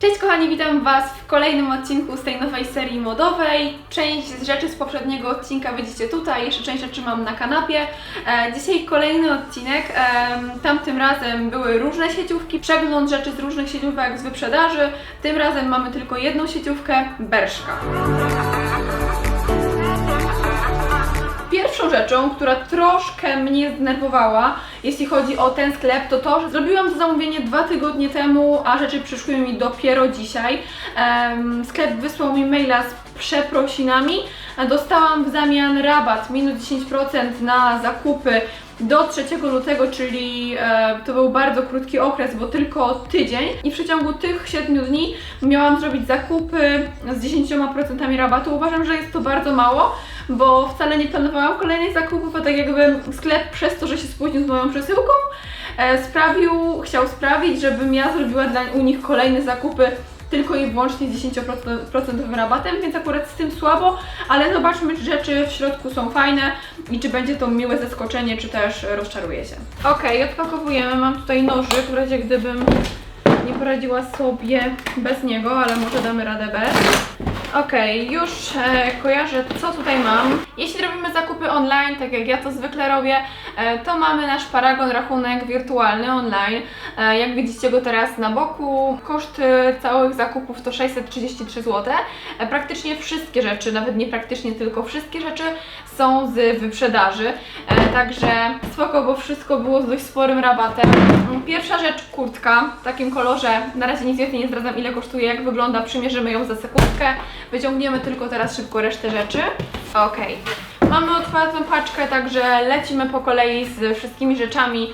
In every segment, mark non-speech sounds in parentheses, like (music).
Cześć kochani, witam Was w kolejnym odcinku z tej nowej serii modowej. Część z rzeczy z poprzedniego odcinka widzicie tutaj, jeszcze część rzeczy mam na kanapie. E, dzisiaj kolejny odcinek. E, tamtym razem były różne sieciówki, przegląd rzeczy z różnych sieciówek z wyprzedaży. Tym razem mamy tylko jedną sieciówkę, Berszka. Rzeczą, która troszkę mnie zdenerwowała, jeśli chodzi o ten sklep, to to, że zrobiłam to zamówienie dwa tygodnie temu, a rzeczy przyszły mi dopiero dzisiaj. Em, sklep wysłał mi maila z przeprosinami, dostałam w zamian rabat minus 10% na zakupy do 3 lutego, czyli e, to był bardzo krótki okres, bo tylko tydzień i w przeciągu tych 7 dni miałam zrobić zakupy z 10% rabatu. Uważam, że jest to bardzo mało, bo wcale nie planowałam kolejnych zakupów, a tak jakby sklep przez to, że się spóźnił z moją przesyłką, e, sprawił, chciał sprawić, żebym ja zrobiła dla u nich kolejne zakupy tylko i wyłącznie z 10% rabatem, więc akurat z tym słabo, ale zobaczmy, czy rzeczy w środku są fajne i czy będzie to miłe zaskoczenie, czy też rozczaruje się. Okej, odpakowujemy. Mam tutaj nożyk, w razie gdybym nie poradziła sobie bez niego, ale może damy radę bez. Okej, już e, kojarzę co tutaj mam. Jeśli robimy zakupy online, tak jak ja to zwykle robię, e, to mamy nasz paragon rachunek wirtualny online. E, jak widzicie go teraz na boku, koszt e, całych zakupów to 633 zł. E, praktycznie wszystkie rzeczy, nawet nie praktycznie, tylko wszystkie rzeczy są z wyprzedaży. Także spoko, bo wszystko było z dość sporym rabatem. Mm, Pierwsza rzecz, kurtka w takim kolorze. Na razie nic więcej nie zdradzam ile kosztuje, jak wygląda. Przymierzymy ją za sekundkę. Wyciągniemy tylko teraz szybko resztę rzeczy. Okej. Mamy otwartą paczkę, także lecimy po kolei z wszystkimi rzeczami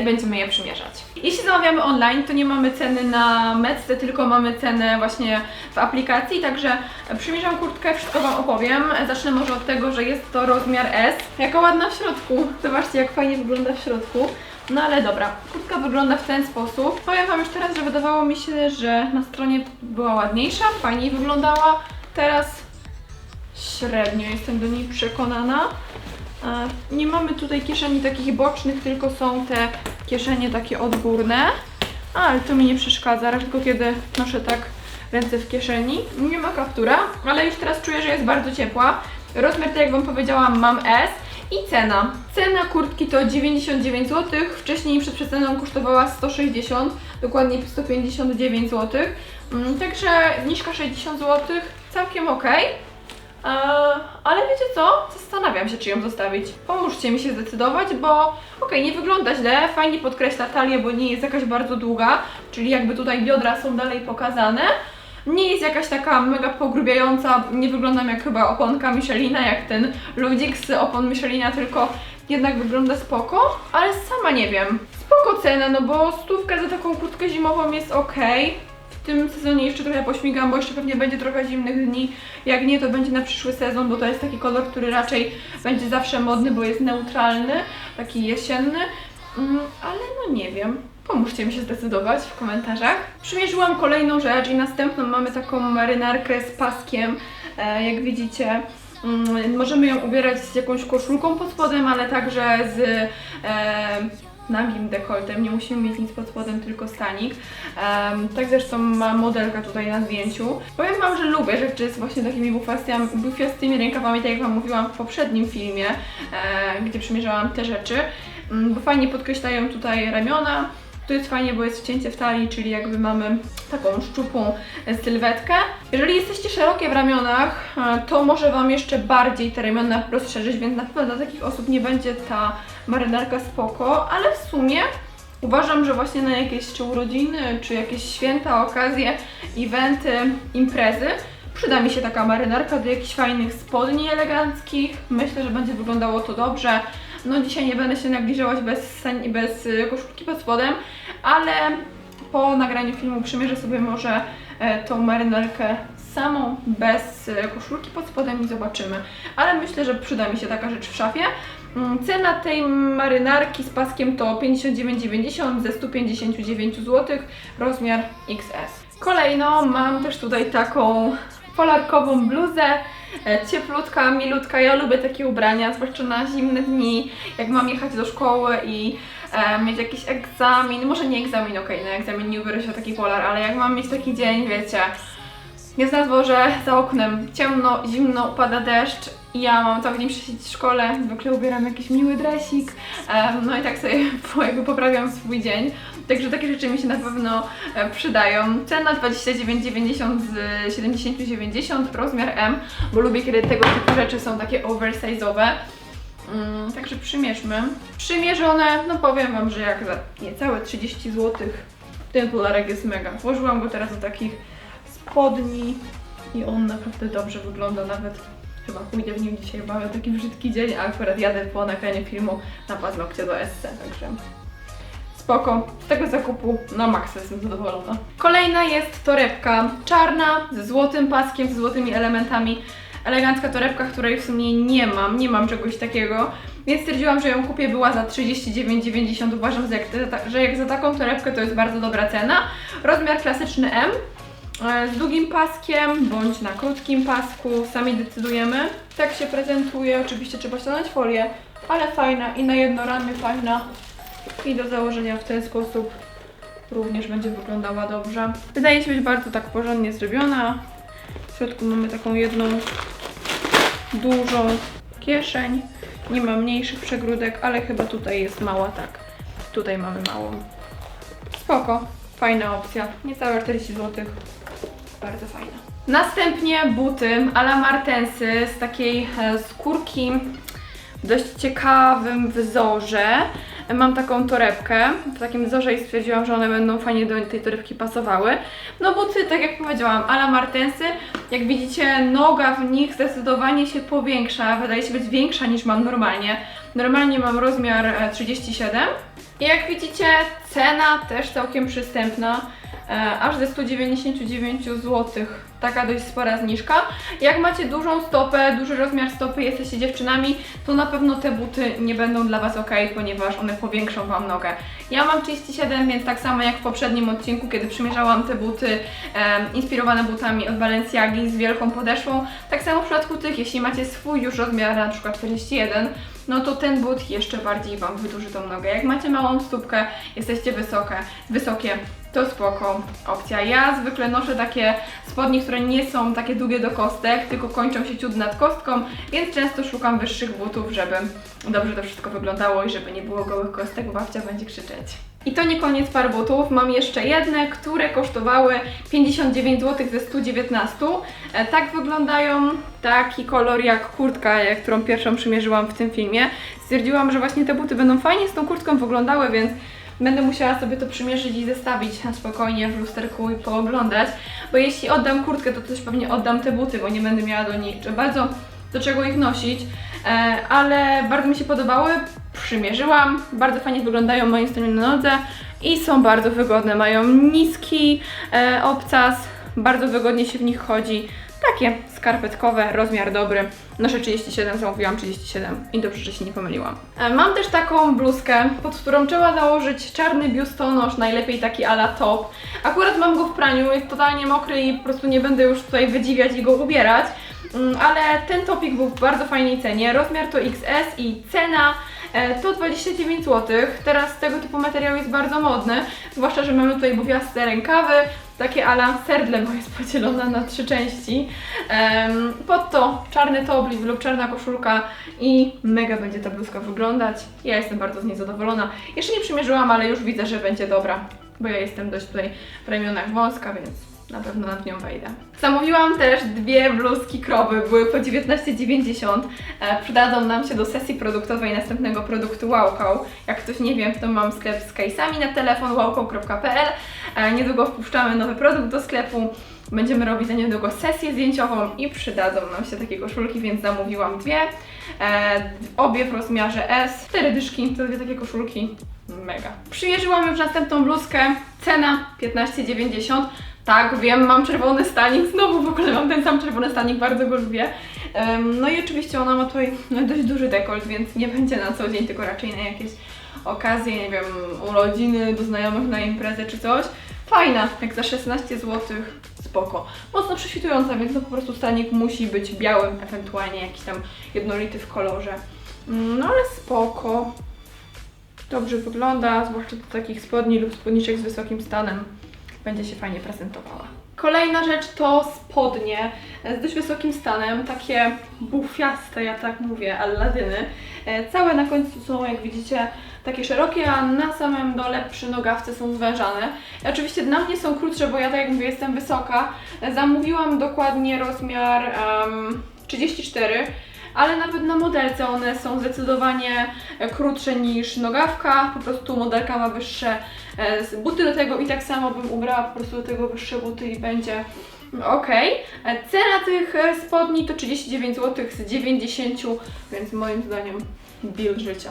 i będziemy je przymierzać. Jeśli zamawiamy online, to nie mamy ceny na Metsce, tylko mamy cenę właśnie w aplikacji, także przymierzam kurtkę, wszystko Wam opowiem. Zacznę może od tego, że jest to rozmiar S. Jaka ładna w środku. Zobaczcie, jak fajnie wygląda w środku. No ale dobra, kurtka wygląda w ten sposób. Powiem Wam już teraz, że wydawało mi się, że na stronie była ładniejsza, fajniej wyglądała. Teraz średnio jestem do niej przekonana. Nie mamy tutaj kieszeni takich bocznych, tylko są te kieszenie takie odgórne. Ale to mi nie przeszkadza, tylko kiedy noszę tak ręce w kieszeni. Nie ma kaptura, ale już teraz czuję, że jest bardzo ciepła. Rozmiar, tak jak Wam powiedziałam, mam S. I cena. Cena kurtki to 99 zł. Wcześniej przed przeceną kosztowała 160, dokładnie 159 zł. Mm, Także niżka 60 zł, całkiem ok. Ale wiecie co? Zastanawiam się, czy ją zostawić. Pomóżcie mi się zdecydować, bo okej, nie wygląda źle, fajnie podkreśla talię, bo nie jest jakaś bardzo długa, czyli jakby tutaj biodra są dalej pokazane. Nie jest jakaś taka mega pogrubiająca, nie wyglądam jak chyba oponka Michelina, jak ten ludzik z opon Michelina, tylko jednak wygląda spoko, ale sama nie wiem. Spoko cena, no bo stówka za taką kurtkę zimową jest ok. Tym sezonie jeszcze trochę pośmigam, bo jeszcze pewnie będzie trochę zimnych dni. Jak nie, to będzie na przyszły sezon, bo to jest taki kolor, który raczej będzie zawsze modny, bo jest neutralny, taki jesienny. Mm, ale no nie wiem. Pomóżcie mi się zdecydować w komentarzach. Przymierzyłam kolejną rzecz i następną mamy taką marynarkę z paskiem. E, jak widzicie, mm, możemy ją ubierać z jakąś koszulką pod spodem, ale także z e, nagim dekoltem. Nie musimy mieć nic pod spodem, tylko stanik. Em, tak zresztą ma modelka tutaj na zdjęciu. Powiem Wam, że lubię rzeczy z właśnie takimi bufiastymi, rękawami, tak jak Wam mówiłam w poprzednim filmie, e, gdzie przymierzałam te rzeczy, mm, bo fajnie podkreślają tutaj ramiona. Tu jest fajnie, bo jest wcięcie w talii, czyli jakby mamy taką szczupłą sylwetkę. Jeżeli jesteście szerokie w ramionach, e, to może Wam jeszcze bardziej te ramiona rozszerzyć, więc na pewno dla takich osób nie będzie ta marynarka spoko, ale w sumie uważam, że właśnie na jakieś czy urodziny, czy jakieś święta, okazje, eventy, imprezy przyda mi się taka marynarka do jakichś fajnych spodni eleganckich. Myślę, że będzie wyglądało to dobrze. No dzisiaj nie będę się nabliżałaś bez, bez y, koszulki pod spodem, ale po nagraniu filmu przymierzę sobie może e, tą marynarkę samą, bez e, koszulki pod spodem i zobaczymy. Ale myślę, że przyda mi się taka rzecz w szafie. Mm, Cena tej marynarki z paskiem to 59,90 ze 159 zł, rozmiar XS. Kolejno mam też tutaj taką polarkową bluzę, e, cieplutka, milutka. Ja lubię takie ubrania, zwłaszcza na zimne dni, jak mam jechać do szkoły i e, mieć jakiś egzamin, może nie egzamin, okej, na egzamin nie ubiorę się taki polar, ale jak mam mieć taki dzień, wiecie, jest na dworze, za oknem ciemno, zimno, pada deszcz i ja mam cały dzień przesiedzieć w szkole, zwykle ubieram jakiś miły dresik, no i tak sobie (laughs) jakby poprawiam swój dzień. Także takie rzeczy mi się na pewno e, przydają. Cena 29,90 z 70,90, rozmiar M, bo lubię kiedy tego typu rzeczy są takie oversize'owe. Mm, także przymierzmy. Przymierzone, no powiem Wam, że jak za niecałe 30 zł ten polarek jest mega. Włożyłam go teraz do takich spodni i on naprawdę dobrze wygląda, nawet chyba pójdę w nim dzisiaj, mamy taki brzydki dzień, a akurat jadę po nagraniu filmu na paznokcie do SC, także spoko. Z tego zakupu na maksa jestem zadowolona. Kolejna jest torebka czarna ze złotym paskiem, ze złotymi elementami. Elegancka torebka, której w sumie nie mam, nie mam czegoś takiego. Więc stwierdziłam, że ją kupię, była za 39,90. Uważam, że jak za taką torebkę to jest bardzo dobra cena. Rozmiar klasyczny M. E, z długim paskiem bądź na krótkim pasku, sami decydujemy. Tak się prezentuje, oczywiście trzeba ściągnąć folię, ale fajna i na jedno ramię fajna i do założenia w ten sposób również będzie wyglądała dobrze. Wydaje się być bardzo tak porządnie zrobiona. W środku mamy taką jedną dużą kieszeń. Nie ma mniejszych przegródek, ale chyba tutaj jest mała, tak. Tutaj mamy małą. Spoko, fajna opcja. Niecałe 40 zł. Bardzo fajna. Następnie buty a la Martensy z takiej e, skórki w dość ciekawym wzorze. Mam taką torebkę w takim wzorze i stwierdziłam, że one będą fajnie do tej torebki pasowały. No buty, tak jak powiedziałam, a la Martensy. Jak widzicie, noga w nich zdecydowanie się powiększa. Wydaje się być większa niż mam normalnie. Normalnie mam rozmiar e, 37. I jak widzicie, cena też całkiem przystępna. E, aż ze 199 zł. Taka dość spora zniżka. Jak macie dużą stopę, duży rozmiar stopy, jesteście dziewczynami, to na pewno te buty nie będą dla Was ok, ponieważ one powiększą Wam nogę. Ja mam 37, więc tak samo jak w poprzednim odcinku, kiedy przymierzałam te buty inspirowane butami od Balenciagi z wielką podeszwą, tak samo w przypadku tych, jeśli macie swój już rozmiar, na przykład 41, no to ten but jeszcze bardziej Wam wydłuży tą nogę. Jak macie małą stópkę, jesteście wysokie, wysokie, to spoko opcja. Ja zwykle noszę takie spodnie, które nie są takie długie do kostek, tylko kończą się ciut nad kostką, więc często szukam wyższych butów, żeby dobrze to wszystko wyglądało i żeby nie było gołych kostek, bo babcia będzie krzyczeć. I to nie koniec par butów, mam jeszcze jedne, które kosztowały 59 zł ze 119. E, tak wyglądają, taki kolor jak kurtka, którą pierwszą przymierzyłam w tym filmie. Stwierdziłam, że właśnie te buty będą fajnie z tą kurtką wyglądały, więc Będę musiała sobie to przymierzyć i zestawić na spokojnie w lusterku i pooglądać, bo jeśli oddam kurtkę, to też pewnie oddam te buty, bo nie będę miała do nich bardzo do czego ich nosić, e, ale bardzo mi się podobały, przymierzyłam, bardzo fajnie wyglądają moim zdaniem na nodze i są bardzo wygodne, mają niski e, obcas, bardzo wygodnie się w nich chodzi, takie skarpetkowe, rozmiar dobry. Noszę 37, zamówiłam 37 i dobrze, że się nie pomyliłam. E, Mam też taką bluzkę, pod którą trzeba założyć czarny biustonosz, najlepiej taki ala top. Akurat mam go w praniu, jest totalnie mokry i po prostu nie będę już tutaj wydziwiać i go ubierać. Mm, Ale ten topik był w bardzo fajnej cenie. Rozmiar to XS i cena e, to 29 zł. Teraz tego typu materiał jest bardzo modny, zwłaszcza, że mamy tutaj buwiaste rękawy, takie ala serdle, bo jest na trzy części. Pod to czarny top lub czarna koszulka i mega będzie ta bluzka wyglądać. Ja jestem bardzo z niej zadowolona. Jeszcze nie przymierzyłam, ale już widzę, że będzie dobra, bo ja jestem dość tutaj w ramionach wąska, więc na pewno nad nią wejdę. Zamówiłam też dwie bluzki krowy, były po 19,90. E, przydadzą nam się do sesji produktowej następnego produktu Wowcow. Jak ktoś nie wie, to mam sklep z case'ami na telefon wowcow.pl. E, niedługo wpuszczamy nowy produkt do sklepu. Będziemy robić za niedługo sesję zdjęciową i przydadzą nam się takie koszulki, więc zamówiłam dwie. E, obie w rozmiarze S. Cztery dyszki, to dwie takie koszulki. Mega. Przymierzyłam już następną bluzkę. Cena 15,90. Tak, wiem, mam czerwony stanik, znowu w ogóle mam ten sam czerwony stanik, bardzo go lubię. No i oczywiście ona ma tutaj (laughs) dość duży dekolt, więc nie będzie na co dzień, tylko raczej na jakieś okazje, nie wiem, urodziny, do znajomych na imprezę czy coś. Fajna, jak za 16 zł, spoko. Mocno prześwitująca, więc no po prostu stanik musi być białym, ewentualnie jakiś tam jednolity w kolorze. Mm, No ale spoko. dobrze wygląda, zwłaszcza do takich spodni lub spódniczek z wysokim stanem. Będzie się fajnie prezentowała. Kolejna rzecz to spodnie z dość wysokim stanem, takie bufiaste, ja tak mówię, alladyny. E, Całe na końcu są, jak widzicie, takie szerokie, a na samym dole przy nogawce są zwężane. I oczywiście dla mnie są krótsze, bo ja tak jak mówię, jestem wysoka. E, Zamówiłam dokładnie rozmiar em, 34, ale nawet na modelce one są zdecydowanie e, krótsze niż nogawka. Po prostu modelka ma wyższe e, buty do tego i tak samo bym ubrała po prostu do tego wyższe buty i będzie ok. E, Cena tych spodni to 39 zł z 90, więc moim zdaniem deal życia.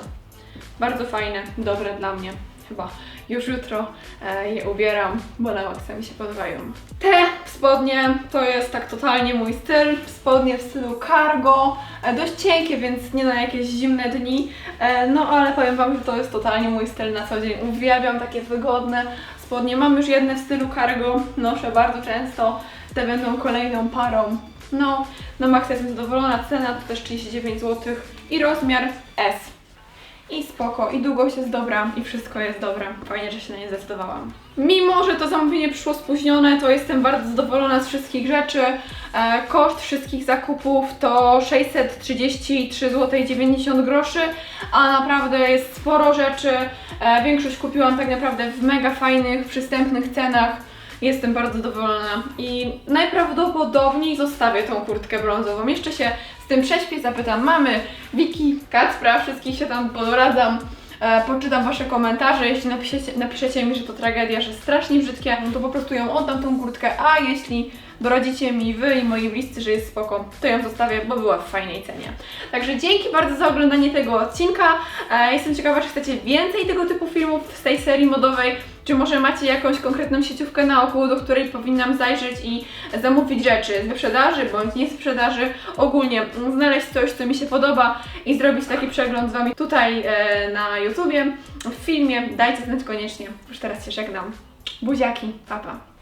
Bardzo fajne, dobre dla mnie. Chyba już jutro e, je ubieram, bo na maksa mi się podobają. Te spodnie to jest tak totalnie mój styl. Spodnie w stylu cargo, e, dość cienkie, więc nie na jakieś zimne dni. E, no ale powiem Wam, że to jest totalnie mój styl na co dzień. Uwielbiam takie wygodne spodnie. Mam już jedne w stylu cargo, noszę bardzo często. Te będą kolejną parą. No, na maksa jestem zadowolona. Cena to też 39 zł i rozmiar S. I spoko, i długość jest dobra, i wszystko jest dobre. Fajnie, że się na nie zdecydowałam. Mimo, że to zamówienie przyszło spóźnione, to jestem bardzo zadowolona z wszystkich rzeczy. E, koszt wszystkich zakupów to 633 zł 90 groszy, a naprawdę jest sporo rzeczy. E, większość kupiłam tak naprawdę w mega fajnych, przystępnych cenach. Jestem bardzo zadowolona i najprawdopodobniej zostawię tą kurtkę brązową. Jeszcze się tym prześpię, zapytam mamy, Wiki, Kacpra, wszystkich się tam podoradzam. E, poczytam Wasze komentarze, jeśli napiszecie, napiszecie mi, że to tragedia, że strasznie brzydkie, no to po prostu ją oddam tą kurtkę, a jeśli doradzicie mi Wy i moi bliscy, że jest spoko, to ją zostawię, bo była w fajnej cenie. Także dzięki bardzo za oglądanie tego odcinka. E, jestem ciekawa, czy chcecie więcej tego typu filmów z tej serii modowej, czy może macie jakąś konkretną sieciówkę na oku, do której powinnam zajrzeć i zamówić rzeczy z wyprzedaży bądź nie z wyprzedaży. Ogólnie mm, znaleźć coś, co mi się podoba i zrobić taki przegląd z Wami tutaj e, na YouTubie, w filmie. Dajcie znać koniecznie. Już teraz się żegnam. Buziaki, papa.